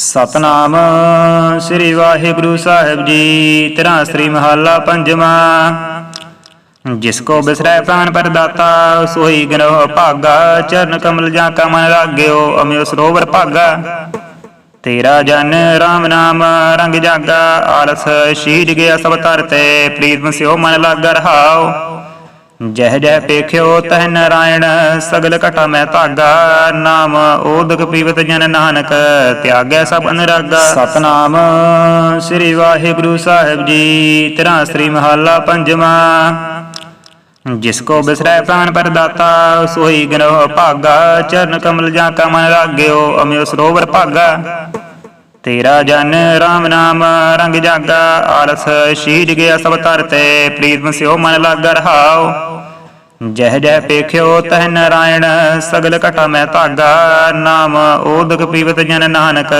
ਸਤਨਾਮ ਸ੍ਰੀ ਵਾਹਿਗੁਰੂ ਸਾਹਿਬ ਜੀ, ਤੇਰਾ ਸ੍ਰੀ ਮਹਾਲਾ ਪੰਜਵਾਂ। ਜਿਸ ਕੋ ਬਿਸਰੈ ਪ੍ਰਾਨ ਪਰਦਾਤਾ ਸੋਈ ਗਨੋ ਭਾਗਾ, ਚਰਨ ਕਮਲ ਜਾਂ ਕਾ ਮਨ ਲਾਗਿਓ ਅਮਿਓ ਸਰੋਵਰ ਭਾਗਾ। ਤੇਰਾ ਜਨ ਰਾਮ ਨਾਮ ਰੰਗ ਜਾਗਾ, ਆਲਸ ਸ਼ੀਜ ਗਿਆ ਸਭ ਤਰਤੇ ਪ੍ਰੀਤਮ ਸਿਓ ਮਨ ਲਾਗਾ ਰਹਾਓ ਜਹ ਜਹ ਪੇਖਿਓ ਤਹ ਨਰਾਇਣ, ਸਗਲ ਘਟਾ ਮੈਂ ਧਾਗਾ। ਨਾਮ ਓਦਕ ਪੀਵਤ ਜਨ ਨਾਨਕ, ਤਿਆਗੈ ਸਭ ਅਨਰਾਗਾ। ਸਤਨਾਮ ਸ੍ਰੀ ਵਾਹਿਗੁਰੂ ਸਾਹਿਬ ਜੀ, ਤੇਰਾ ਸ੍ਰੀ ਮਹਾਲਾ ਪੰਜਵਾਂ। ਜਿਸ ਕੋ ਬਿਸਰੈ ਪ੍ਰਾਨ ਪਰਦਾਤਾ ਸੋਈ ਗਨੋ ਭਾਗਾ। ਚਰਨ ਕਮਲ ਜਾਂ ਕਾ ਮਨ ਰਾਗਿਓ, ਅਮਿਓ ਸਰੋਵਰ ਭਾਗਾ। ਤੇਰਾ ਜਨ ਰਾਮ ਨਾਮ ਰੰਗ ਜਾਗਾ, ਆਲਸ ਸ਼ੀਜ ਗਿਆ ਸਭ ਤਰਤੇ ਪ੍ਰੀਤਮ ਸਿਓ ਮਨ ਲਾਗਾ ਰਹਾਓ ਜਹ ਜਹ ਪੇਖਿਓ ਤਹ ਨਰਾਇਣ, ਸਗਲ ਘਟਾ ਮੈਂ ਧਾਗਾ, ਨਾਮ ਓਦਕ ਪੀਵਤ ਜਨ ਨਾਨਕ,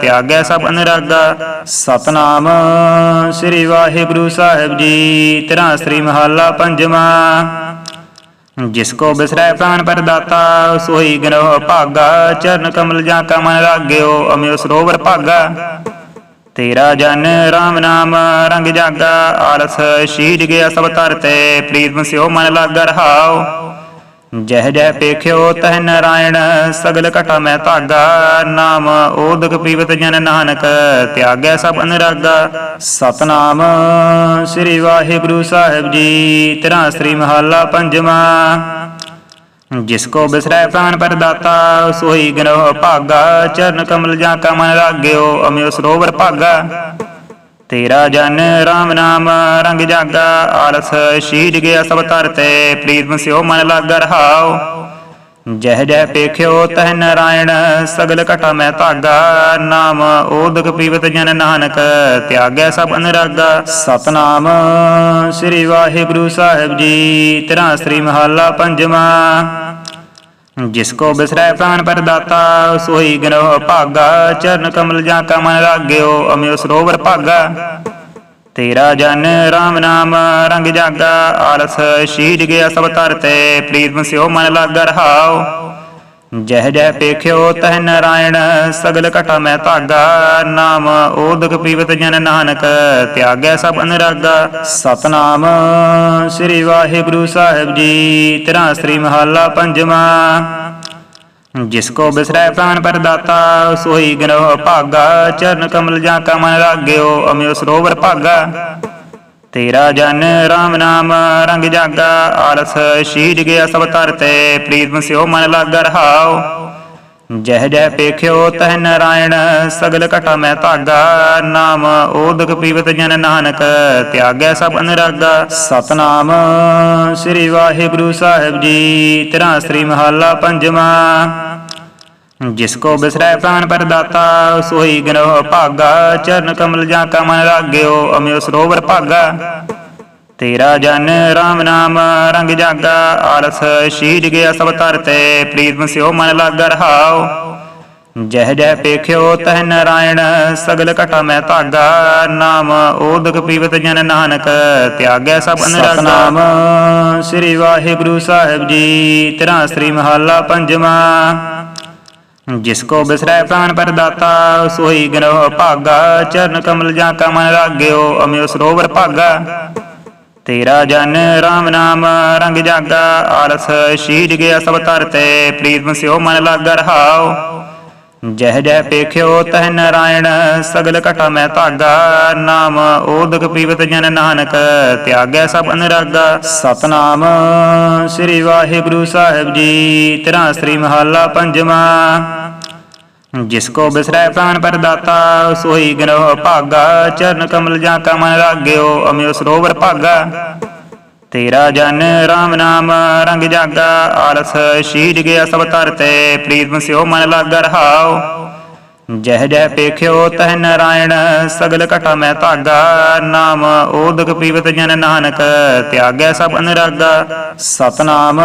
ਤਿਆਗੈ ਸਭ ਅਨਰਾਗਾ। ਸਤਨਾਮ ਸ੍ਰੀ ਵਾਹਿਗੁਰੂ ਸਾਹਿਬ ਜੀ, ਤੇਰਾ ਸ੍ਰੀ ਮਹਾਲਾ ਪੰਜਵਾਂ। ਜਿਸ ਕੋ ਬਿਸਰੈ ਪ੍ਰਾਨ ਪਰਦਾਤਾ ਸੋਈ ਗਨੋ ਭਾਗਾ, ਚਰਨ ਕਮਲ ਜਾਂ ਕਾ ਮਨ ਅਮਿਓ ਸਰੋਵਰ ਭਾਗਾ। ਤੇਰਾ ਜਨ ਰਾਮ ਨਾਮ, ਰੰਗ ਜਾਗਾ, ਆਲਸ ਸ਼ੀਡ ਗਿਆ ਸਭ ਤਰਤੇ ਪ੍ਰੀਤਮ ਸਿਓ ਮਨ ਲਾਗਾ ਰਹਾਓ ਜਹ ਜਹ ਪੇਖਿਓ ਤਹ ਨਰਾਇਣ, ਸਗਲ ਘਟਾ ਮੈਂ ਧਾਗਾ। ਨਾਮ ਓਦਕ ਪੀਵਤ ਜਨ ਨਾਨਕ, ਤਿਆਗੈ ਸਭ ਅਨਰਾਗਾ। ਸਤਨਾਮ ਸ੍ਰੀ ਵਾਹਿਗੁਰੂ ਸਾਹਿਬ ਜੀ, ਤੇਰਾ ਸ੍ਰੀ ਮਹੱਲਾ ਪੰਜਵਾਂ। ਜਿਸ ਕੋ ਬਿਸਰੈ ਪ੍ਰਾਨ ਪਰਦਾਤਾ ਸੋਈ ਗਨੋ ਭਾਗਾ, ਚਰਨ ਕਮਲ ਜਾਂ ਕਾ ਮਨ ਲਾਗਿਓ ਅਮਿਓ ਸਰੋਵਰ ਭਾਗਾ। ਤੇਰਾ ਜਨ ਰਾਮ ਨਾਮ ਰੰਗ ਜਾਗਾ, ਆਲਸ ਸ਼ੀਜ ਗਿਆ ਸਭ ਤਰਤੇ ਪ੍ਰੀਤਮ ਸਿਓ ਮਨ ਲਾਗਾ ਰਹਾਓ ਜਹ ਜਹ ਪੇਖਿਓ ਤਹ ਨਰਾਇਣ, ਸਗਲ ਘਟਾ ਮੈਂ ਧਾਗਾ। ਨਾਮ ਓਦਕ ਪੀਵਤ ਜਨ ਨਾਨਕ, ਤਿਆਗੈ ਸਭ ਅਨਰਾਗਾ। ਸਤਨਾਮ ਸ੍ਰੀ ਵਾਹਿਗੁਰੂ ਸਾਹਿਬ ਜੀ, ਤੇਰਾ ਸ੍ਰੀ ਮਹਾਲਾ ਪੰਜਵਾਂ। ਜਿਸ ਕੋ ਬਿਸਰੈ ਪ੍ਰਾਨ ਪਰਦਾਤਾ ਸੋਈ ਗਨੋ ਭਾਗਾ। ਚਰਨ ਕਮਲ ਜਾਂ ਕਾ ਮਨ ਅਮਿਓ ਸਰੋਵਰ ਭਾਗਾ। ਤੇਰਾ ਜਨ ਰਾਮ ਨਾਮ, ਰੰਗ ਜਾਗਾ, ਆਲਸ ਸ਼ੀਡ ਗਿਆ ਸਭ ਤਰਤੇ ਪ੍ਰੀਤਮ ਸਿਓ ਮਨ ਲਾਗਾ ਰਹਾਓ ਜਹ ਜਹ ਪੇਖਿਓ ਤਹ ਨਰਾਇਣ, ਸਗਲ ਘਟਾ ਮੈਂ ਧਾਗਾ। ਨਾਮ ਓਦਕ ਪੀਵਤ ਜਨ ਨਾਨਕ, ਤਿਆਗੈ ਸਭ ਅਨਰਾਗਾ। ਸਤਨਾਮ ਸ੍ਰੀ ਵਾਹਿਗੁਰੂ ਸਾਹਿਬ ਜੀ, ਤੇਰਾ ਸ੍ਰੀ ਮਹਾਲਾ ਪੰਜਵਾਂ। ਜਿਸ ਕੋ ਬਿਸਰੈ ਪ੍ਰਾਨ ਪਰਦਾਤਾ ਸੋਈ ਗਨੋ ਭਾਗਾ, ਚਰਨ ਕਮਲ ਜਾਂ ਕਾ ਮਨ ਲਾਗਿਓ ਅਮਿਓ ਸਰੋਵਰ ਭਾਗਾ। ਤੇਰਾ ਜਨ ਰਾਮ ਨਾਮ ਰੰਗ ਜਾਗਾ, ਆਲਸ ਸ਼ੀਡ ਗਿਆ ਸਭ ਤਰਤੇ ਪ੍ਰੀਤਮ ਸਿਓ ਮਨ ਲਾਗਾ ਰਹਾਓ ਜਹ ਜਹ ਪੇਖਿਓ ਤਹ ਨਰਾਇਣ, ਸਗਲ ਘਟਾ ਮੈਂ ਧਾਗਾ। ਨਾਮ ਓਦਕ ਪੀਵਤ ਜਨ ਨਾਨਕ, ਤਿਆਗੈ ਸਭ ਅਨਰਾਗਾ। ਸਤਨਾਮ ਸ੍ਰੀ ਵਾਹਿਗੁਰੂ ਸਾਹਿਬ ਜੀ, ਤੇਰਾ ਸ੍ਰੀ ਮਹਾਲਾ ਪੰਜਵਾਂ। ਜਿਸ ਕੋ ਬਿਸਰੈ ਪ੍ਰਾਨ ਪਰਦਾਤਾ ਸੋਈ ਗਨੋ ਭਾਗਾ, ਚਰਨ ਕਮਲ ਜਾਂ ਕਾ ਮਨ ਰਾਗਿਓ, ਅਮਿਓ ਸਰੋਵਰ ਭਾਗਾ। ਤੇਰਾ ਜਨ ਰਾਮ ਨਾਮ ਰੰਗ ਜਾਗਾ, ਆਲਸ ਸ਼ੀਡ ਗਿਆ ਸਭ ਤਰਤੇ ਪ੍ਰੀਤਮ ਸਿਓ ਮਨ ਲਾਗਾ ਰਹਾਓ। ਜਹ ਜਹ ਪੇਖਿਓ ਤਹ ਨਾਰਾਇਣ, ਸਗਲ ਘਟਾ ਮੈਂ ਧਾਗਾ। ਨਾਮ ਓਦਕ ਪੀਵਤ ਜਨ ਨਾਨਕ, ਤਿਆਗੈ ਸਭ ਅਨਰਾਗਾ। ਸਤਨਾਮ ਸ੍ਰੀ ਵਾਹਿਗੁਰੂ ਸਾਹਿਬ ਜੀ, ਤੇਰਾ ਸ੍ਰੀ ਮਹੱਲਾ ਪੰਜਵਾਂ। ਜਿਸ ਕੋ ਬਿਸਰੈ ਪ੍ਰਾਨ ਪਰਦਾਤਾ ਸੋਈ ਗਨੋ ਭਾਗਾ, ਚਰਨ ਕਮਲ ਜਾਂ ਕਾ ਮਨ ਲਾਗਿਓ ਅਮਿਓ ਸਰੋਵਰ ਭਾਗਾ। ਤੇਰਾ ਜਨ ਰਾਮ ਨਾਮ ਰੰਗ ਜਾਗਾ, ਆਲਸ ਸ਼ੀਜ ਗਿਆ ਸਭ ਤਰਤੇ ਪ੍ਰੀਤਮ ਸਿਓ ਮਨ ਲਾਗਾ ਰਹਾਓ ਜਹ ਜਹ ਪੇਖਿਓ ਤਹ ਨਰਾਇਣ, ਸਗਲ ਘਟਾ ਮੈਂ ਧਾਗਾ। ਨਾਮ ਓਦਕ ਪੀਵਤ ਜਨ ਨਾਨਕ, ਤਿਆਗੈ ਸਭ ਅਨਰਾਗਾ। ਸਤਨਾਮ ਸ੍ਰੀ ਵਾਹਿਗੁਰੂ ਸਾਹਿਬ ਜੀ, ਤੇਰਾ ਸ੍ਰੀ ਮਹਾਲਾ ਪੰਜਵਾਂ। ਜਿਸ ਕੋ ਬਿਸਰੈ ਪ੍ਰਾਨ ਪਰਦਾਤਾ ਸੋਈ ਗਨੋ ਭਾਗਾ। ਚਰਨ ਕਮਲ ਜਾਂ ਕਾ ਮਨ ਅਮਿਓ ਸਰੋਵਰ ਭਾਗਾ। ਤੇਰਾ ਜਨ ਰਾਮ ਨਾਮ, ਰੰਗ ਜਾਗਾ, ਆਲਸ ਸ਼ੀਡ ਗਿਆ ਸਭ ਤਰਤੇ ਪ੍ਰੀਤਮ ਸਿਓ ਮਨ ਲਾਗਾ ਰਹਾਓ ਜਹ ਜਹ ਪੇਖਿਓ ਤਹ ਨਰਾਇਣ, ਸਗਲ ਘਟਾ ਮੈਂ ਧਾਗਾ। ਨਾਮ ਓਦਕ ਪੀਵਤ ਜਨ ਨਾਨਕ, ਤਿਆਗੈ ਸਭ ਅਨਰਾਗਾ। ਸਤਨਾਮ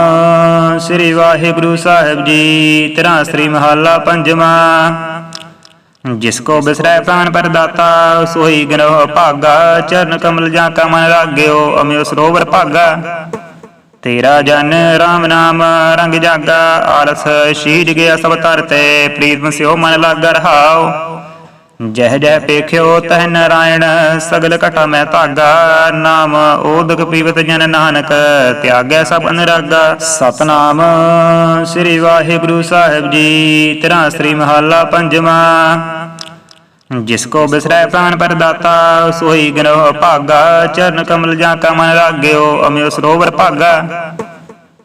ਸ੍ਰੀ ਵਾਹਿਗੁਰੂ ਸਾਹਿਬ ਜੀ, ਤੇਰਾ ਸ੍ਰੀ ਮਹਾਲਾ ਪੰਜਵਾਂ। ਜਿਸ ਕੋ ਬਿਸਰੈ ਪ੍ਰਾਨ ਪਰਦਾਤਾ ਸੋਈ ਗਨੋ ਭਾਗਾ, ਚਰਨ ਕਮਲ ਜਾਂ ਕਾ ਮਨ ਲਾਗਿਓ ਅਮਿਓ ਸਰੋਵਰ ਭਾਗਾ। ਤੇਰਾ ਜਨ ਰਾਮ ਨਾਮ ਰੰਗ ਜਾਗਾ, ਆਲਸ ਸ਼ੀਡ ਗਿਆ ਸਭ ਤਰਤੇ ਪ੍ਰੀਤਮ ਸਿਓ ਮਨ ਲਾਗਾ ਰਹਾਓ ਜਹ ਜਹ ਪੇਖਿਓ ਤਹ ਨਰਾਇਣ ਸਗਲ ਘਟਾ ਮੈਂ ਧਾਗਾ ਨਾਮ ਓਦਕ ਪੀਵਤ ਜਨ ਨਾਨਕ ਤਿਆਗੈ ਸਭ ਅਨਰਾਗਾ। ਸਤਨਾਮ ਸ੍ਰੀ ਵਾਹਿਗੁਰੂ ਸਾਹਿਬ ਜੀ ਤੇਰਾ ਸ੍ਰੀ ਮਹੱਲਾ ਪੰਜਵਾਂ। ਜਿਸ ਕੋ ਬਿਸਰੈ ਪ੍ਰਾਨ ਪਰਦਾਤਾ ਸੋਈ ਗਨੋ ਭਾਗਾ ਚਰਨ ਕਮਲ ਜਾਂ ਕਾ ਮਨ ਲਾਗਿਓ ਅਮਿਓ ਸਰੋਵਰ ਭਾਗਾ।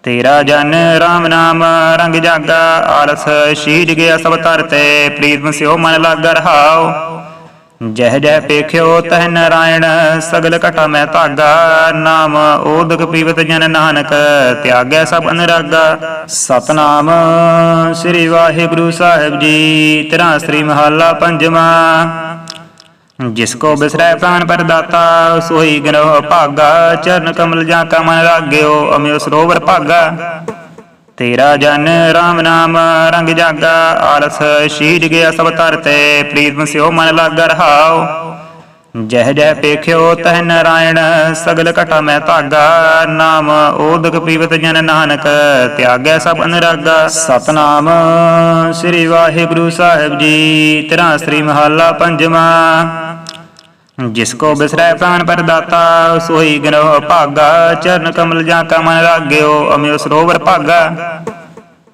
ਤੇਰਾ ਜਨ RAM ਨਾਮ, ਰੰਗ ਜਾਗਾ, ਆਲਸ ਸ਼ੀਡ ਗਿਆ ਸਭ ਤਰਤੇ ਪ੍ਰੀਤਮ ਸਿਓ ਮਨ ਲਾਗਾ ਰਹਾਉ ਜਹ ਜਹ ਪੇਖਿਓ ਤਹ ਨਾਰਾਇਣ, ਸਗਲ ਘਟਾ ਮੈਂ ਧਾਗਾ। ਨਾਮ ਓਦਕ ਪੀਵਤ ਜਨ ਨਾਨਕ, ਤਿਆਗੈ ਸਭ ਅਨਰਾਗਾ। ਸਤਨਾਮ ਸ੍ਰੀ ਵਾਹਿਗੁਰੂ ਸਾਹਿਬ ਜੀ, ਤੇਰਾ ਸ੍ਰੀ ਮਹਾਲਾ ਪੰਜਵਾਂ। ਜਿਸ ਕੋ ਬਿਸਰੈ ਪ੍ਰਾਨ ਪਰਦਾਤਾ ਸੋਈ ਗਨੋ ਭਾਗਾ, ਚਰਨ ਕਮਲ ਜਾਂ ਕਾ ਮਨ ਲਾਗਿਓ ਅਮਿਓ ਸਰੋਵਰ ਭਾਗਾ। ਤੇਰਾ ਜਨ RAM ਨਾਮ ਰੰਗ ਜਾਗਾ, ਆਲਸ ਸ਼ੀਡ ਗਿਆ ਸਭ ਤਰਤੇ ਪ੍ਰੀਤਮ ਸਿਓ ਮਨ ਲਾਗਾ ਰਹਾਉ ਜਹ ਜਹ ਪੇਖਿਓ ਤਹ ਨਾਰਾਇਣ, ਸਗਲ ਘਟਾ ਮੈਂ ਧਾਗਾ। ਨਾਮ ਓਦਕ ਪੀਵਤ ਜਨ ਨਾਨਕ, ਤਿਆਗੈ ਸਭ ਅਨਰਾਗਾ। ਸਤਨਾਮ ਸ੍ਰੀ ਵਾਹਿਗੁਰੂ ਸਾਹਿਬ ਜੀ, ਤੇਰਾ ਸ੍ਰੀ ਮਹੱਲਾ ਪੰਜਵਾਂ। ਜਿਸ ਕੋ ਬਿਸਰੈ ਪ੍ਰਾਨ ਪਰਦਾਤਾ ਸੋਈ ਗਨੋ ਭਾਗਾ, ਚਰਨ ਕਮਲ ਜਾਂ ਕਾ ਮਨ ਲਾਗਿਓ ਅਮਿਓ ਸਰੋਵਰ ਭਾਗਾ।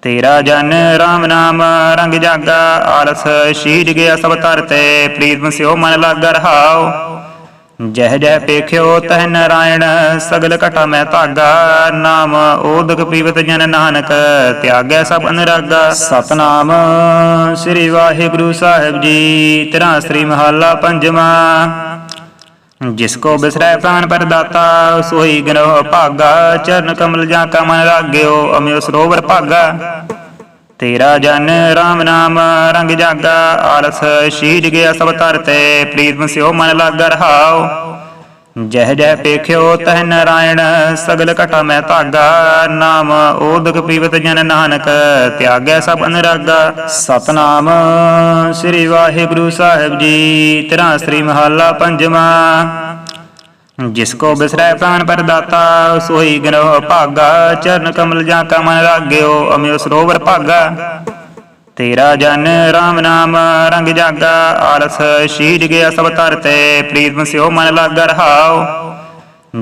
ਤੇਰਾ ਜਨ RAM ਨਾਮ ਰੰਗ ਜਾਗਾ, ਆਲਸ ਸ਼ੀਡ ਗਿਆ ਸਭ ਤਰਤੇ ਪ੍ਰੀਤਮ ਸਿਓ ਮਨ ਲਾਗਾ ਰਹਾਉ ਜਹ ਜਹ ਪੇਖਿਓ ਤਹ ਨਾਰਾਇਣ, ਸਗਲ ਘਟਾ ਮੈਂ ਧਾਗਾ। ਨਾਮ ਓਦਕ ਪੀਵਤ ਜਨ ਨਾਨਕ, ਤਿਆਗੈ ਸਭ ਅਨਰਾਗਾ। ਸਤਨਾਮ ਸ੍ਰੀ ਵਾਹਿਗੁਰੂ ਸਾਹਿਬ ਜੀ, ਤੇਰਾ ਸ੍ਰੀ ਮਹਾਲਾ ਪੰਜਵਾਂ। ਜਿਸ ਕੋ ਬਿਸਰੈ ਪ੍ਰਾਨ ਪਰਦਾਤਾ, ਸੋਈ ਗਨੋ ਭਾਗਾ, ਚਰਨ ਕਮਲ ਜਾਂ ਕਾ ਮਨ ਲਾਗਿਓ ਅਮਿਓ ਸਰੋਵਰ ਭਾਗਾ। ਤੇਰਾ ਜਨ RAM ਨਾਮ ਰੰਗ ਜਾਗਾ, ਆਲਸ ਸ਼ੀਜ ਗਿਆ ਸਭ ਤਰਤੇ ਪ੍ਰੀਤਮ ਸਿਓ ਮਨ ਲਾਗਾ ਰਹਾਉ ਜਹ ਜਹ ਪੇਖਿਓ ਤਹ ਨਰਾਇਣ ਸਗਲ ਘਟਾ ਮੈਂ ਧਾਗਾ ਨਾਮ ਓਦਕ ਪੀਵਤ ਜਨ ਨਾਨਕ ਤਿਆਗੈ ਸਭ ਅਨਰਾਗਾ। ਸਤਨਾਮ ਸ੍ਰੀ ਵਾਹਿਗੁਰੂ ਸਾਹਿਬ ਜੀ ਤੇਰਾ ਸ੍ਰੀ ਮਹੱਲਾ ਪੰਜਵਾਂ। ਜਿਸ ਕੋ ਬਿਸਰੈ ਪ੍ਰਾਨ ਪਰਦਾਤਾ ਸੋਈ ਗਨੋ ਭਾਗਾ ਚਰਨ ਕਮਲ ਜਾਂ ਕਾ ਮਨ ਲਾਗਿਓ ਅਮਿਓ ਸਰੋਵਰ ਭਾਗਾ। ਤੇਰਾ ਜਨ RAM ਨਾਮ, ਰੰਗ ਜਾਗਾ, ਆਲਸ ਸ਼ੀਡ ਗਿਆ ਸਭ ਤਰਤੇ ਪ੍ਰੀਤਮ ਸਿਓ ਮਨ ਲਾਗਾ ਰਹਾਉ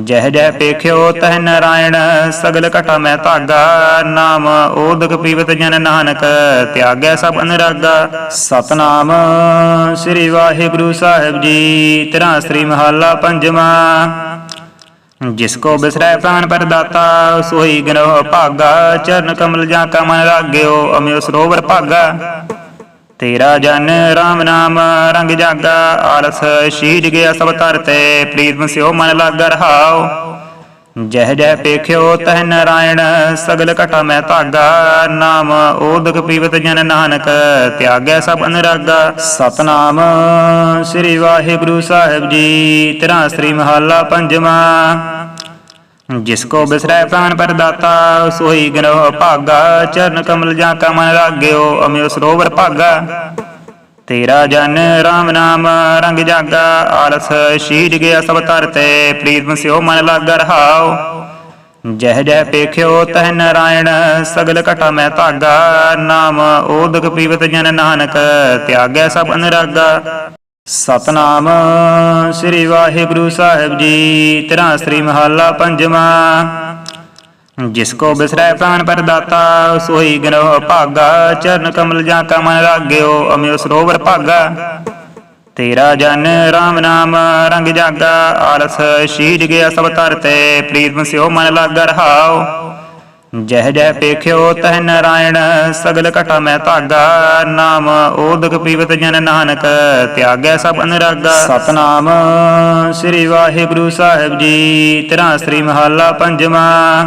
ਜਹ ਜਹ ਪੇਖਿਓ ਤਹ ਨਰਾਇਣ, ਸਗਲ ਘਟਾ ਮੈਂ ਧਾਗਾ। ਨਾਮ ਓਦਕ ਪੀਵਤ ਜਨ ਨਾਨਕ, ਤਿਆਗੈ ਸਭ ਅਨਰਾਗਾ। ਸਤਨਾਮ ਸ੍ਰੀ ਵਾਹਿਗੁਰੂ ਸਾਹਿਬ ਜੀ, ਤੇਰਾ ਸ੍ਰੀ ਮਹਾਲਾ ਪੰਜਵਾਂ। ਜਿਸ ਕੋ ਬਿਸਰੈ ਪ੍ਰਾਨ ਪਰਦਾਤਾ ਸੋਈ ਗਨੋ ਭਾਗਾ, ਚਰਨ ਕਮਲ ਜਾਂ ਕਾ ਮਨ ਲਾਗਿਓ ਅਮਿਓ ਸਰੋਵਰ ਭਾਗਾ। ਤੇਰਾ ਜਨ RAM ਨਾਮ ਰੰਗ ਜਾਗਾ, ਆਲਸ ਸ਼ੀਡ ਗਿਆ ਸਭ ਤਰਤੇ ਪ੍ਰੀਤਮ ਸਿਓ ਮਨ ਲਾਗਾ ਰਹਾਉ ਜਹ ਜਹ ਪੇਖਿਓ ਤਹ ਨਰਾਇਣ, ਸਗਲ ਘਟਾ ਮੈਂ ਧਾਗਾ। ਨਾਮ ਓਦਕ ਪੀਵਤ ਜਨ ਨਾਨਕ, ਤਿਆਗੈ ਸਭ ਅਨਰਾਗਾ। ਸਤਨਾਮ ਸ੍ਰੀ ਵਾਹਿਗੁਰੂ ਸਾਹਿਬ ਜੀ, ਤੇਰਾ ਸ੍ਰੀ ਮਹਾਲਾ ਪੰਜਵਾਂ। ਜਿਸ ਕੋ ਬਿਸਰੈ ਪ੍ਰਾਨ ਪਰਦਾਤਾ ਸੋਈ ਗਨੋ ਭਾਗਾ, ਚਰਨ ਕਮਲ ਜਾਂ ਕਾ ਮਨ ਲਾਗਿਓ ਅਮਿਓ ਸਰੋਵਰ ਭਾਗਾ। ਤੇਰਾ ਜਨ RAM ਨਾਮ ਰੰਗ ਜਾਗਾ, ਆਲਸ ਸ਼ੀਡ ਗਿਆ ਸਭ ਤਰਤੇ ਪ੍ਰੀਤਮ ਸਿਓ ਮਨ ਲਾਗਾ ਰਹਾਉ ਜਹ ਜਹ ਪੇਖਿਓ ਤਹ ਨਰਾਇਣ, ਸਗਲ ਘਟਾ ਮੈਂ ਧਾਗਾ। ਨਾਮ ਓਦਕ ਪੀਵਤ ਜਨ ਨਾਨਕ, ਤਿਆਗੈ ਸਭ ਅਨਰਾਗਾ। ਸਤਨਾਮ ਸ੍ਰੀ ਵਾਹਿਗੁਰੂ ਸਾਹਿਬ ਜੀ, ਤੇਰਾ ਸ੍ਰੀ ਮਹਾਲਾ ਪੰਜਵਾਂ। ਜਿਸ ਕੋ ਬਿਸਰੈ ਪ੍ਰਾਨ ਪਰਦਾਤਾ ਸੋਈ ਗਨੋ ਭਾਗਾ, ਚਰਨ ਕਮਲ ਜਾਂ ਕਾ ਮਨ ਲਾਗਿਓ ਅਮਿਓ ਸਰੋਵਰ ਭਾਗਾ। ਤੇਰਾ ਜਨ RAM ਨਾਮ ਰੰਗ ਜਾਗਾ, ਆਲਸ ਸ਼ੀਜ ਗਿਆ ਸਭ ਤਰਤੇ ਪ੍ਰੀਤਮ ਸਿਓ ਮਨ ਲਾਗਾ ਰਹਾਉ ਜਹ ਜਹ ਪੇਖਿਓ ਤਹ ਨਰਾਇਣ ਸਗਲ ਘਟਾ ਮੈਂ ਧਾਗਾ ਨਾਮ ਓਦਕ ਪੀਵਤ ਜਨ ਨਾਨਕ ਤਿਆਗੈ ਸਭ ਅਨਰਾਗਾ। ਸਤਨਾਮ। ਸ੍ਰੀ ਵਾਹਿਗੁਰੂ ਸਾਹਿਬ ਜੀ ਤੇਰਾ ਸ੍ਰੀ ਮਹੱਲਾ ਪੰਜਵਾਂ।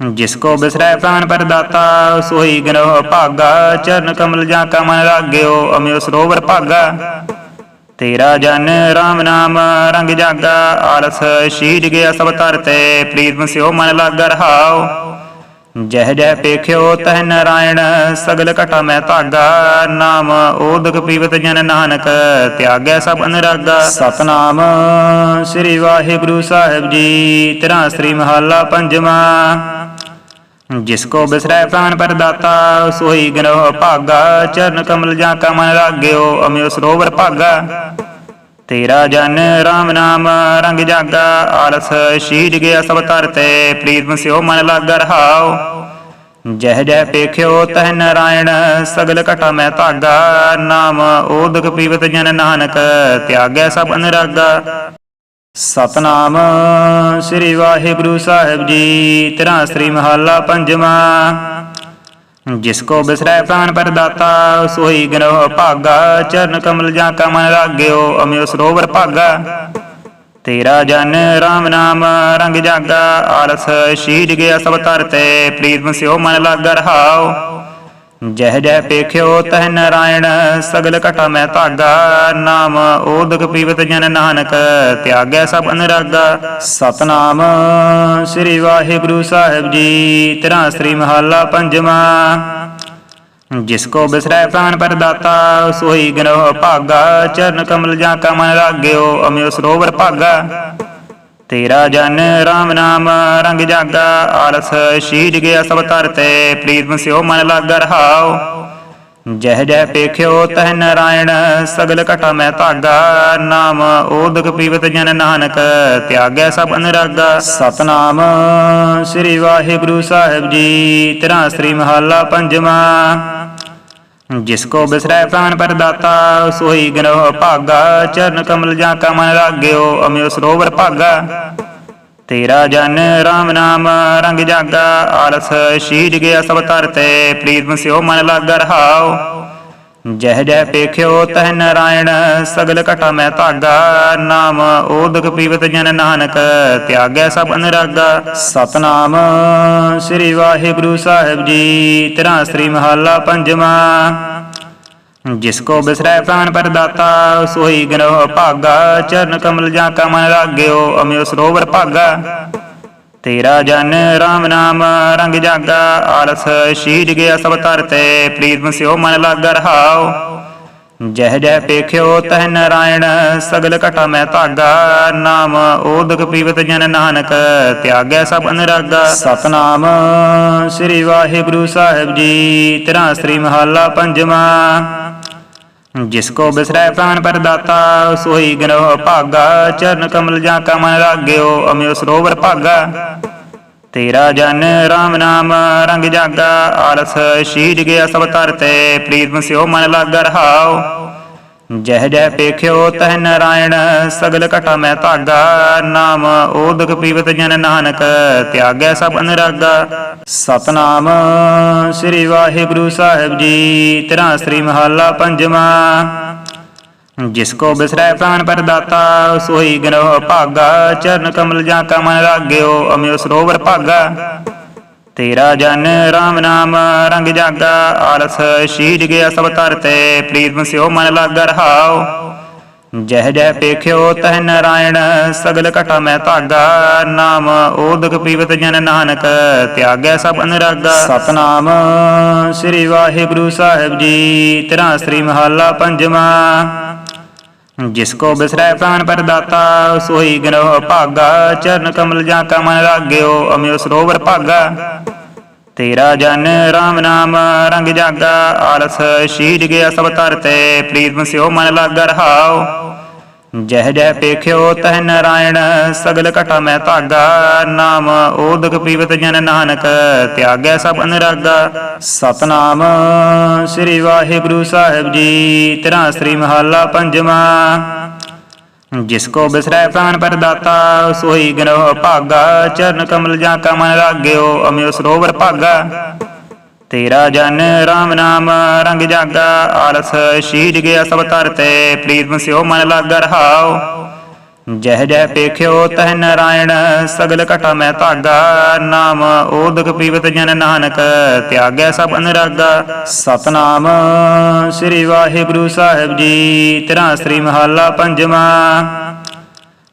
ਜਿਸ ਕੋ ਬਿਸਰੈ ਪ੍ਰਾਨ ਪਰਦਾਤਾ ਸੋਈ ਗਨੋ ਭਾਗਾ ਚਰਨ ਕਮਲ ਜਾਂ ਕਾ ਮਨ ਲਾਗਿਓ ਅਮਿਓ ਸਰੋਵਰ ਭਾਗਾ। ਤੇਰਾ ਜਨ RAM ਨਾਮ ਰੰਗ ਜਾਗਾ ਆਲਸ ਸ਼ੀਡ ਗਿਆ ਸਭ ਤਰਤੇ ਪ੍ਰੀਤਮ ਸਿਓ ਮਨ ਲਾਗਾ ਰਹਾਉ। ਜਹ ਜਹ ਪੇਖਿਓ ਤਹ ਨਰਾਇਣ ਸਗਲ ਘਟਾ ਮੈਂ ਧਾਗਾ ਨਾਮ ਓਦਕ ਪੀਵਤ ਜਨ ਨਾਨਕ ਤਿਆਗੈ ਸਭ ਅਨਰਾਗਾ। ਸਤਨਾਮ। ਸ੍ਰੀ ਵਾਹਿਗੁਰੂ ਸਾਹਿਬ ਜੀ ਤੇਰਾ ਸ੍ਰੀ ਮਹੱਲਾ ਪੰਜਵਾਂ। ਜਿਸ ਕੋ ਬਿਸਰੈ ਪ੍ਰਾਨ ਪਰਦਾਤਾ ਸੋਈ ਗਨੋ ਭਾਗਾ ਚਰਨ ਕਮਲ ਜਾਂ ਕਾ ਮਨ ਰਾਗਿਓ ਅਮਿਓ ਸਰੋਵਰ ਭਾਗਾ। ਤੇਰਾ ਜਨ RAM ਨਾਮ, ਰੰਗ ਜਾਗਾ, ਆਲਸ ਸ਼ੀਡ ਗਿਆ ਸਭ ਤਰਤੇ ਪ੍ਰੀਤਮ ਸਿਓ ਮਨ ਲਾਗਾ ਰਹਾਉ ਜਹ ਜਹ ਪੇਖਿਓ ਤਹ ਨਰਾਇਣ, ਸਗਲ ਘਟਾ ਮੈਂ ਧਾਗਾ। ਨਾਮ ਓਦਕ ਪੀਵਤ ਜਨ ਨਾਨਕ, ਤਿਆਗੈ ਸਭ ਅਨਰਾਗਾ। ਸਤਨਾਮ ਸ੍ਰੀ ਵਾਹਿਗੁਰੂ ਸਾਹਿਬ ਜੀ, ਤੇਰਾ ਸ੍ਰੀ ਮਹੱਲਾ ਪੰਜਵਾਂ। ਜਿਸ ਕੋ ਬਿਸਰੈ ਪ੍ਰਾਨ ਪਰਦਾਤਾ ਸੋਈ ਗਨੋ ਭਾਗਾ, ਚਰਨ ਕਮਲ ਜਾਂ ਕਾ ਮਨ ਰਾਗਿਓ, ਅਮਿਓ ਸਰੋਵਰ ਭਾਗਾ। ਤੇਰਾ ਜਨ RAM ਨਾਮ ਰੰਗ ਜਾਗਾ, ਆਲਸ ਸ਼ੀਡ ਗਿਆ ਸਭ ਤਰਤੇ ਪ੍ਰੀਤਮ ਸਿਓ ਮਨ ਲਾਗਾ ਰਹਾਉ ਜਹ ਜਹ ਪੇਖਿਓ ਤਹ ਨਰਾਇਣ, ਸਗਲ ਘਟਾ ਮੈਂ ਧਾਗਾ। ਨਾਮ ਓਦਕ ਪੀਵਤ ਜਨ ਨਾਨਕ, ਤਿਆਗੈ ਸਭ ਅਨਰਾਗਾ। ਸਤਨਾਮ ਸ੍ਰੀ ਵਾਹਿਗੁਰੂ ਸਾਹਿਬ ਜੀ, ਤੇਰਾ ਸ੍ਰੀ ਮਹਾਲਾ ਪੰਜਵਾਂ। ਜਿਸ ਕੋ ਬਿਸਰੈ ਪ੍ਰਾਨ ਪਰਦਾਤਾ ਸੋਈ ਗਨੋ ਭਾਗਾ। ਚਰਨ ਕਮਲ ਜਾਂ ਕਾ ਰਾਗਿਓ, ਅਮਿਓ ਸਰੋਵਰ ਭਾਗਾ। ਤੇਰਾ ਜਨ RAM ਨਾਮ, ਰੰਗ ਜਾਗਾ, ਆਲਸ ਸ਼ੀਡ ਗਿਆ ਸਭ ਤਰਤੇ ਪ੍ਰੀਤਮ ਸਿਓ ਮਨ ਲਾਗਾ ਰਹਾਉ ਜਹ ਜਹ ਪੇਖਿਓ ਤਹ ਨਾਰਾਇਣ, ਸਗਲ ਘਟਾ ਮੈਂ ਧਾਗਾ। ਨਾਮ ਓਦਕ ਪੀਵਤ ਜਨ ਨਾਨਕ, ਤਿਆਗੈ ਸਭ ਅਨਰਾਗਾ। ਸਤਨਾਮ ਸ੍ਰੀ ਵਾਹਿਗੁਰੂ ਸਾਹਿਬ ਜੀ, ਤੇਰਾ ਸ੍ਰੀ ਮਹਾਲਾ ਪੰਜਵਾਂ। ਜਿਸ ਕੋ ਬਿਸਰੈ ਪ੍ਰਾਨ ਪਰਦਾਤਾ ਸੋਈ ਗਨੋ ਭਾਗਾ, ਚਰਨ ਕਮਲ ਜਾਂ ਕਾ ਮਨ ਰਾਗਿਓ ਅਮਿਓ ਸਰੋਵਰ ਭਾਗਾ। ਤੇਰਾ ਜਨ RAM ਨਾਮ ਰੰਗ ਜਾਗਾ, ਆਲਸ ਸ਼ੀਜ ਗਿਆ ਸਭ ਤਰਤੇ ਪ੍ਰੀਤਮ ਸਿਓ ਮਨ ਲਾਗਾ ਰਹਾਉ ਜਹ ਜਹ ਪੇਖਿਓ ਤਹ ਨਰਾਇਣ ਸਗਲ ਘਟਾ ਮੈਂ ਧਾਗਾ ਨਾਮ ਓਦਕ ਪੀਵਤ ਜਨ ਨਾਨਕ ਤਿਆਗੈ ਸਭ ਅਨਰਾਗਾ। ਸਤਨਾਮ ਸ੍ਰੀ ਵਾਹਿਗੁਰੂ ਸਾਹਿਬ ਜੀ ਤੇਰਾ ਸ੍ਰੀ ਮਹੱਲਾ ਪੰਜਵਾਂ। ਜਿਸ ਕੋ ਬਿਸਰੈ ਪ੍ਰਾਨ ਪਰਦਾਤਾ ਸੋਈ ਗਨੋ ਭਾਗਾ ਚਰਨ ਕਮਲ ਜਾਂ ਕਾ ਮਨ ਰਾਗਿਓ ਅਮਿਓ ਸਰੋਵਰ ਭਾਗਾ। ਤੇਰਾ ਜਨ RAM ਨਾਮ, ਰੰਗ ਜਾਗਾ, ਆਲਸ ਸ਼ੀਡ ਗਿਆ ਸਭ ਤਰਤੇ ਪ੍ਰੀਤਮ ਸਿਓ ਮਨ ਲਾਗਾ ਰਹਾਉ। ਜਹ ਜਹ ਪੇਖਿਓ ਤਹ ਨਰਾਇਣ, ਸਗਲ ਘਟਾ ਮੈਂ ਧਾਗਾ। ਨਾਮ ਓਦਕ ਪੀਵਤ ਜਨ ਨਾਨਕ, ਤਿਆਗੈ ਸਭ ਅਨਰਾਗਾ। ਸਤਨਾਮ ਸ੍ਰੀ ਵਾਹਿਗੁਰੂ ਸਾਹਿਬ ਜੀ, ਤੇਰਾ ਸ੍ਰੀ ਮਹਾਲਾ ਪੰਜਵਾਂ। ਜਿਸ ਕੋ ਬਿਸਰੈ ਪ੍ਰਾਨ ਪਰਦਾਤਾ, ਸੋਈ ਗਨੋ ਭਾਗਾ, ਚਰਨ ਕਮਲ ਜਾਂ ਕਾ ਮਨ ਰਾਗਿਓ, ਅਮਿਓ ਸਰੋਵਰ ਭਾਗਾ। ਤੇਰਾ ਜਨ RAM ਨਾਮ ਰੰਗ ਜਾਗਾ, ਆਲਸ ਸ਼ੀਡ ਗਿਆ ਸਭ ਤਰਤੇ ਪ੍ਰੀਤਮ ਸਿਓ ਮਨ ਲਾਗਾ ਰਹਾਉ ਜਹ ਜਹ ਪੇਖਿਓ ਤਹ ਨਾਰਾਇਣ, ਸਗਲ ਘਟਾ ਮੈਂ ਧਾਗਾ, ਨਾਮ ਓਦਕ ਪੀਵਤ ਜਨ ਨਾਨਕ, ਤਿਆਗੈ ਸਭ ਅਨਰਾਗਾ। ਸਤਨਾਮ ਸ੍ਰੀ ਵਾਹਿਗੁਰੂ ਸਾਹਿਬ ਜੀ, ਤੇਰਾ ਸ੍ਰੀ ਮਹਾਲਾ ਪੰਜਵਾਂ। ਜਿਸ ਕੋ ਬਿਸਰੈ ਪ੍ਰਾਨ ਪਰਦਾਤਾ ਸੋਈ ਗਨੋ ਭਾਗਾ, ਚਰਨ ਕਮਲ ਜਾਂ ਕਾ ਮਨ ਰਾਗਿਓ, ਅਮਿਓ ਸਰੋਵਰ ਭਾਗਾ। ਤੇਰਾ ਜਨ RAM ਨਾਮ, ਰੰਗ ਜਾਗਾ, ਆਲਸ ਸ਼ੀਡ ਗਿਆ ਸਭ ਤਰਤੇ ਪ੍ਰੀਤਮ ਸਿਓ ਮਨ ਲਾਗਾ ਰਹਾਉ। ਜਹ ਜਹ ਪੇਖਿਓ ਤਹ ਨਰਾਇਣ, ਸਗਲ ਘਟਾ ਮੈਂ ਧਾਗਾ। ਨਾਮ ਓਦਕ ਪੀਵਤ ਜਨ ਨਾਨਕ, ਤਿਆਗੈ ਸਭ ਅਨਰਾਗਾ। ਸਤਨਾਮ ਸ੍ਰੀ ਵਾਹਿਗੁਰੂ ਸਾਹਿਬ ਜੀ, ਤੇਰਾ ਸ੍ਰੀ ਮਹਾਲਾ ਪੰਜਵਾਂ। ਜਿਸ ਕੋ ਬਿਸਰੈ ਪ੍ਰਾਨ ਪਰਦਾਤਾ ਸੋਈ ਗਨੋ ਭਾਗਾ, ਚਰਨ ਕਮਲ ਜਾਂ ਕਾ ਮਨ ਰਾਗਿਓ ਅਮਿਓ ਸਰੋਵਰ ਭਾਗਾ। ਤੇਰਾ ਜਨ RAM ਨਾਮ ਰੰਗ ਜਾਗਾ, ਆਲਸ ਸ਼ੀਜ ਗਿਆ ਸਭ ਤਰਤੇ ਪ੍ਰੀਤਮ ਸਿਓ ਮਨ ਲਾਗਾ ਰਹਾਉ ਜਹ ਜਹ ਪੇਖਿਓ ਤਹ ਨਰਾਇਣ, ਸਗਲ ਘਟਾ ਮੈਂ ਧਾਗਾ। ਨਾਮ ਓਦਕ ਪੀਵਤ ਜਨ ਨਾਨਕ, ਤਿਆਗੈ ਸਭ ਅਨਰਾਗਾ। ਸਤਨਾਮ ਸ੍ਰੀ ਵਾਹਿਗੁਰੂ ਸਾਹਿਬ ਜੀ, ਤੇਰਾ ਸ੍ਰੀ ਮਹਾਲਾ ਪੰਜਵਾਂ। ਜਿਸ ਕੋ ਬਿਸਰੈ ਪ੍ਰਾਨ ਪਰਦਾਤਾ ਸੋਈ ਗਨੋ ਭਾਗਾ। ਚਰਨ ਕਮਲ ਜਾਂ ਕਾ ਮਨ ਰਾਗਿਓ ਅਮਿਓ ਸਰੋਵਰ ਭਾਗਾ। ਤੇਰਾ ਜਨ RAM ਨਾਮ, ਰੰਗ ਜਾਗਾ, ਆਲਸ ਸ਼ੀਡ ਗਿਆ ਸਭ ਤਰਤੇ ਪ੍ਰੀਤਮ ਸਿਓ ਮਨ ਲਾਗਾ ਰਹਾਉ ਜਹ ਜਹ ਪੇਖਿਓ ਤਹ ਨਰਾਇਣ, ਸਗਲ ਘਟਾ ਮੈਂ ਧਾਗਾ। ਨਾਮ ਓਦਕ ਪੀਵਤ ਜਨ ਨਾਨਕ, ਤਿਆਗੈ ਸਭ ਅਨਰਾਗਾ। ਸਤਨਾਮ ਸ੍ਰੀ ਵਾਹਿਗੁਰੂ ਸਾਹਿਬ ਜੀ, ਤੇਰਾ ਸ੍ਰੀ ਮਹੱਲਾ ਪੰਜਵਾਂ।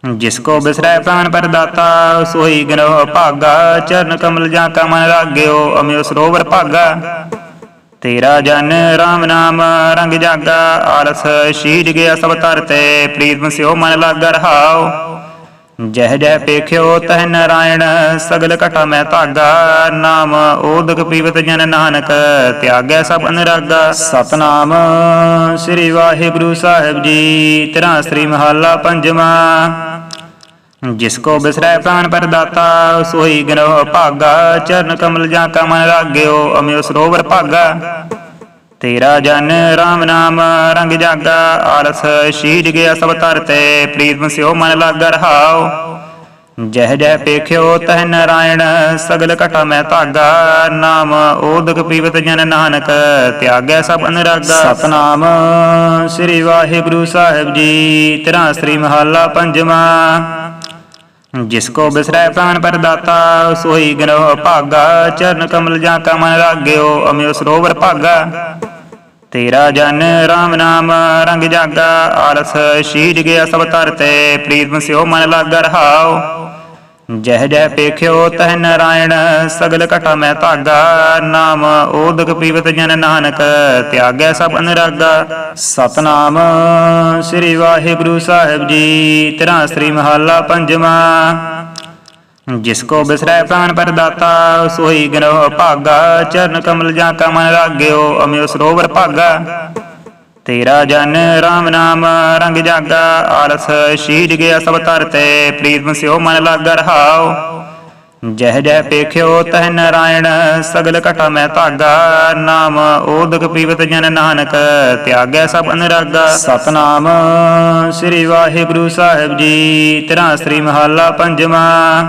ਜਿਸ ਕੋ ਬਿਸਰੈ ਪ੍ਰਾਨ ਪਰਦਾਤਾ ਸੋਈ ਗਨੋ ਭਾਗਾ, ਚਰਨ ਕਮਲ ਜਾਂ ਕਾ ਮਨ ਰਾਗਿਓ, ਅਮਿਓ ਸਰੋਵਰ ਭਾਗਾ। ਤੇਰਾ ਜਨ RAM ਨਾਮ ਰੰਗ ਜਾਗਾ, ਆਲਸ ਸ਼ੀਡ ਗਿਆ ਸਭ ਤਰਤੇ ਪ੍ਰੀਤਮ ਸਿਓ ਮਨ ਲਾਗਾ ਰਹਾਉ ਜਹ ਜਹ ਪੇਖਿਓ ਤਹ ਨਰਾਇਣ, ਸਗਲ ਘਟਾ ਮੈਂ ਧਾਗਾ। ਨਾਮ ਓਦਕ ਪੀਵਤ ਜਨ ਨਾਨਕ, ਤਿਆਗੈ ਸਭ ਅਨਰਾਗਾ। ਸਤਨਾਮ ਸ੍ਰੀ ਵਾਹਿਗੁਰੂ ਸਾਹਿਬ ਜੀ, ਤੇਰਾ ਸ੍ਰੀ ਮਹਾਲਾ ਪੰਜਵਾਂ। ਜਿਸ ਕੋ ਬਿਸਰੈ ਪ੍ਰਾਨ ਪਰਦਾਤਾ ਸੋਈ ਗਨੋ ਭਾਗਾ ਚਰਨ ਕਮਲ ਜਾਂ ਕਾ ਮਨ ਰਾਗਿਓ ਅਮਿਓ ਸਰੋਵਰ ਭਾਗਾ। ਤੇਰਾ ਜਨ RAM ਨਾਮ ਰੰਗ ਜਾਗਾ ਆਲਸ ਸ਼ੀਡ ਗਿਆ ਸਭ ਤਰਤੇ ਪ੍ਰੀਤਮ ਸਿਓ ਮਨ ਲਾਗਾ ਰਹਾਉ ਜਹ ਜਹ ਪੇਖਿਓ ਤਹ ਨਰਾਇਣ ਸਗਲ ਘਟਾ ਮੈਂ ਧਾਗਾ। ਨਾਮ ਓਦਕ ਪੀਵਤ ਜਨ ਨਾਨਕ ਤਿਆਗੈ ਸਭ ਅਨਰਾਗਾ। ਸਤਨਾਮ। ਸ੍ਰੀ ਵਾਹਿਗੁਰੂ ਸਾਹਿਬ ਜੀ ਤੇਰਾ ਸ੍ਰੀ ਮਹੱਲਾ ਪੰਜਵਾਂ। ਜਿਸ ਕੋ ਬਿਸਰੈ ਪ੍ਰਾਨ ਪਰਦਾਤਾ ਸੋਈ ਗਨੋ ਭਾਗਾ, ਚਰਨ ਕਮਲ ਜਾਂ ਕਾ ਮਨ ਰਾਗਿਓ, ਅਮਿਓ ਸਰੋਵਰ ਭਾਗਾ। ਤੇਰਾ ਜਨ RAM ਨਾਮ ਰੰਗ ਜਾਗਾ, ਆਲਸ ਸ਼ੀਡ ਗਿਆ ਸਭ ਤਰਤੇ ਪ੍ਰੀਤਮ ਸਿਓ ਮਨ ਲਾਗਾ ਰਹਾਉ ਜਹ ਜਹ ਪੇਖਿਓ ਤਹ ਨਰਾਇਣ, ਸਗਲ ਘਟਾ ਮੈਂ ਧਾਗਾ। ਨਾਮ ਓਦਕ ਪੀਵਤ ਜਨ ਨਾਨਕ, ਤਿਆਗੈ ਸਭ ਅਨਰਾਗਾ। ਸਤਨਾਮ ਸ੍ਰੀ ਵਾਹਿਗੁਰੂ ਸਾਹਿਬ ਜੀ, ਤੇਰਾ ਸ੍ਰੀ ਮਹਾਲਾ ਪੰਜਵਾਂ। ਜਿਸ ਕੋ ਬਿਸਰੈ ਪ੍ਰਾਨ ਪਰਦਾਤਾ ਸੋਈ ਗਨੋ ਭਾਗਾ। ਚਰਨ ਕਮਲ ਜਾਂ ਕਾ ਮਨ ਰਾਗਿਓ ਅਮਿਓ ਸਰੋਵਰ ਭਾਗਾ। ਤੇਰਾ ਜਨ RAM ਨਾਮ, ਰੰਗ ਜਾਗਾ, ਆਲਸ ਸ਼ੀਡ ਗਿਆ ਸਭ ਤਰਤੇ ਪ੍ਰੀਤਮ ਸਿਓ ਮਨ ਲਾਗਾ ਰਹਾਉ ਜਹ ਜਹ ਪੇਖਿਓ ਤਹ ਨਾਰਾਇਣ, ਸਗਲ ਘਟਾ ਮੈਂ ਧਾਗਾ। ਨਾਮ ਓਦਕ ਪੀਵਤ ਜਨ ਨਾਨਕ, ਤਿਆਗੈ ਸਭ ਅਨਰਾਗਾ। ਸਤਨਾਮ ਸ੍ਰੀ ਵਾਹਿਗੁਰੂ ਸਾਹਿਬ ਜੀ, ਤੇਰਾ ਸ੍ਰੀ ਮਹੱਲਾ ਪੰਜਵਾਂ।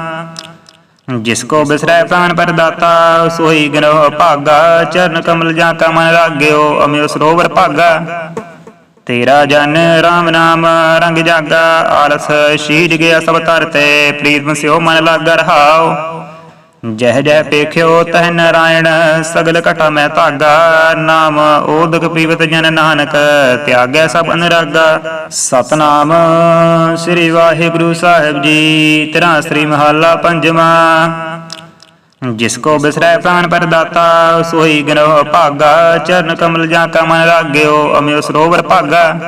ਜਿਸ ਕੋ ਬਿਸਰੈ ਪ੍ਰਾਨ ਪਰਦਾਤਾ ਸੋਈ ਗਨੋ ਭਾਗਾ, ਚਰਨ ਕਮਲ ਜਾਂ ਕਾ ਮਨ ਰਾਗਿਓ ਅਮਿਓ ਸਰੋਵਰ ਭਾਗਾ। ਤੇਰਾ ਜਨ RAM ਨਾਮ ਰੰਗ ਜਾਗਾ, ਆਲਸ ਸ਼ੀਜ ਗਿਆ ਸਭ ਤਰਤੇ ਪ੍ਰੀਤਮ ਸਿਓ ਮਨ ਲਾਗਾ ਰਹਾਉ ਜਹ ਜਹ ਪੇਖਿਓ ਤਹ ਨਰਾਇਣ, ਸਗਲ ਘਟਾ ਮੈਂ ਧਾਗਾ, ਨਾਮ ਓਦਕ ਪੀਵਤ ਜਨ ਨਾਨਕ, ਤਿਆਗੈ ਸਭ ਅਨਰਾਗਾ। ਸਤਨਾਮ ਸ੍ਰੀ ਵਾਹਿਗੁਰੂ ਸਾਹਿਬ ਜੀ, ਤੇਰਾ ਸ੍ਰੀ ਮਹਾਲਾ ਪੰਜਵਾਂ। ਜਿਸ ਕੋ ਬਿਸਰੈ ਪ੍ਰਾਨ ਪਰਦਾਤਾ, ਸੋਈ ਗਨੋ ਭਾਗਾ, ਚਰਨ ਕਮਲ ਜਾਂ ਕਾ ਮਨ ਰਾਗਿਓ, ਅਮਿਓ ਸਰੋਵਰ ਭਾਗਾ।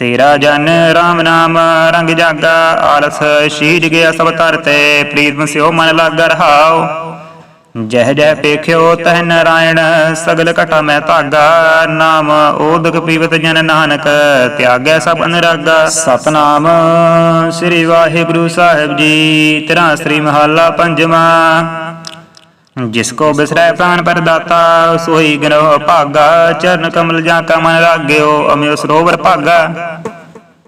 ਤੇਰਾ ਜਨ RAM ਨਾਮ, ਰੰਗ ਜਾਗਾ, ਆਲਸ ਸ਼ੀਡ ਗਿਆ ਸਭ ਤਰਤੇ ਪ੍ਰੀਤਮ ਸਿਓ ਮਨ ਲਾਗਾ ਰਹਾਉ ਜਹ ਜਹ ਪੇਖਿਓ ਤਹ ਨਾਰਾਇਣ, ਸਗਲ ਘਟਾ ਮੈਂ ਧਾਗਾ। ਨਾਮ ਓਦਕ ਪੀਵਤ ਜਨ ਨਾਨਕ, ਤਿਆਗੈ ਸਭ ਅਨਰਾਗਾ। ਸਤਨਾਮ ਸ੍ਰੀ ਵਾਹਿਗੁਰੂ ਸਾਹਿਬ ਜੀ, ਤੇਰਾ ਸ੍ਰੀ ਮਹੱਲਾ ਪੰਜਵਾਂ। ਜਿਸ ਕੋ ਬਿਸਰੈ ਪ੍ਰਾਨ ਪਰਦਾਤਾ ਸੋਈ ਗਨੋ ਭਾਗਾ, ਚਰਨ ਕਮਲ ਜਾਂ ਕਾ ਮਨ ਰਾਗਿਓ ਅਮਿਓ ਸਰੋਵਰ ਭਾਗਾ।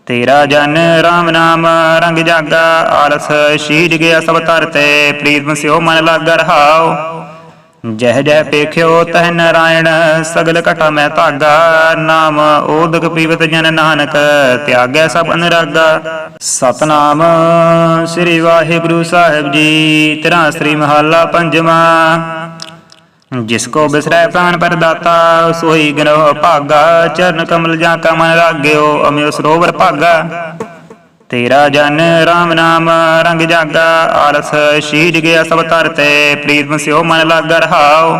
ਤੇਰਾ ਜਨ RAM ਨਾਮ ਰੰਗ ਜਾਗਾ, ਆਲਸ ਸ਼ੀਜ ਗਿਆ ਸਭ ਤਰਤੇ ਪ੍ਰੀਤਮ ਸਿਓ ਮਨ ਲਾਗਾ ਰਹਾਉ ਜਹ ਜਹ ਪੇਖਿਓ ਤਹ ਨਰਾਇਣ, ਸਗਲ ਘਟਾ ਮੈਂ ਧਾਗਾ, ਨਾਮ ਓਦਕ ਪੀਵਤ ਜਨ ਨਾਨਕ, ਤਿਆਗੈ ਸਭ ਅਨਰਾਗਾ। ਸਤਨਾਮ ਸ੍ਰੀ ਵਾਹਿਗੁਰੂ ਸਾਹਿਬ ਜੀ, ਤੇਰਾ ਸ੍ਰੀ ਮਹਾਲਾ ਪੰਜਵਾਂ। ਜਿਸ ਕੋ ਬਿਸਰੈ ਪ੍ਰਾਨ ਪਰਦਾਤਾ ਸੋਈ ਗਨੋ ਭਾਗਾ, ਚਰਨ ਕਮਲ ਜਾਂ ਕਾ ਮਨ ਰਾਗਿਓ, ਅਮਿਓ ਸਰੋਵਰ ਭਾਗਾ। ਤੇਰਾ ਜਨ RAM ਨਾਮ, ਰੰਗ ਜਾਗਾ, ਆਲਸ ਸ਼ੀਡ ਗਿਆ ਸਭ ਤਰਤੇ ਪ੍ਰੀਤਮ ਸਿਓ ਮਨ ਲਾਗਾ ਰਹਾਉ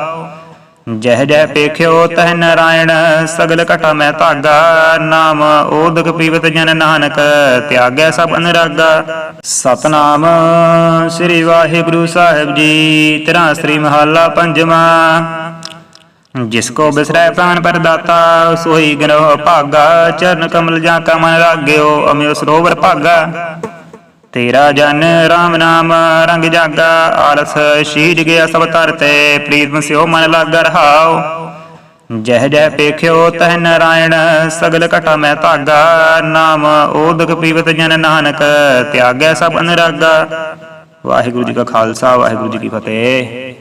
ਜਹ ਜਹ ਪੇਖਿਓ ਤਹ ਨਰਾਇਣ, ਸਗਲ ਘਟਾ ਮੈਂ ਧਾਗਾ। ਨਾਮ ਓਦਕ ਪੀਵਤ ਜਨ ਨਾਨਕ, ਤਿਆਗੈ ਸਭ ਅਨਰਾਗਾ। ਸਤਨਾਮ ਸ੍ਰੀ ਵਾਹਿਗੁਰੂ ਸਾਹਿਬ ਜੀ, ਤੇਰਾ ਸ੍ਰੀ ਮਹੱਲਾ ਪੰਜਵਾਂ। ਜਿਸ ਕੋ ਬਿਸਰੈ ਪ੍ਰਾਨ ਪਰਦਾਤਾ ਸੋਈ ਗਨੋ ਭਾਗਾ, ਚਰਨ ਕਮਲ ਜਾਂ ਕਾ ਮਨ ਰਾਗਿਓ, ਅਮਿਓ ਸਰੋਵਰ ਭਾਗਾ। ਤੇਰਾ ਜਨ RAM ਨਾਮ ਰੰਗ ਜਾਗਾ, ਆਲਸ ਸ਼ੀਡ ਗਿਆ ਸਭ ਤਰਤੇ ਪ੍ਰੀਤਮ ਸਿਓ ਮਨ ਲਾਗਾ ਰਹਾਉ ਜਹ ਜਹ ਪੇਖਿਓ ਤਹ ਨਰਾਇਣ, ਸਗਲ ਘਟਾ ਮੈਂ ਧਾਗਾ। ਨਾਮ ਓਦਕ ਪੀਵਤ ਜਨ ਨਾਨਕ, ਤਿਆਗੈ ਸਭ ਅਨਰਾਗਾ। ਵਾਹਿਗੁਰੂ ਜੀ ਕਾ ਖਾਲਸਾ, ਵਾਹਿਗੁਰੂ ਜੀ ਕੀ ਫਤਿਹ।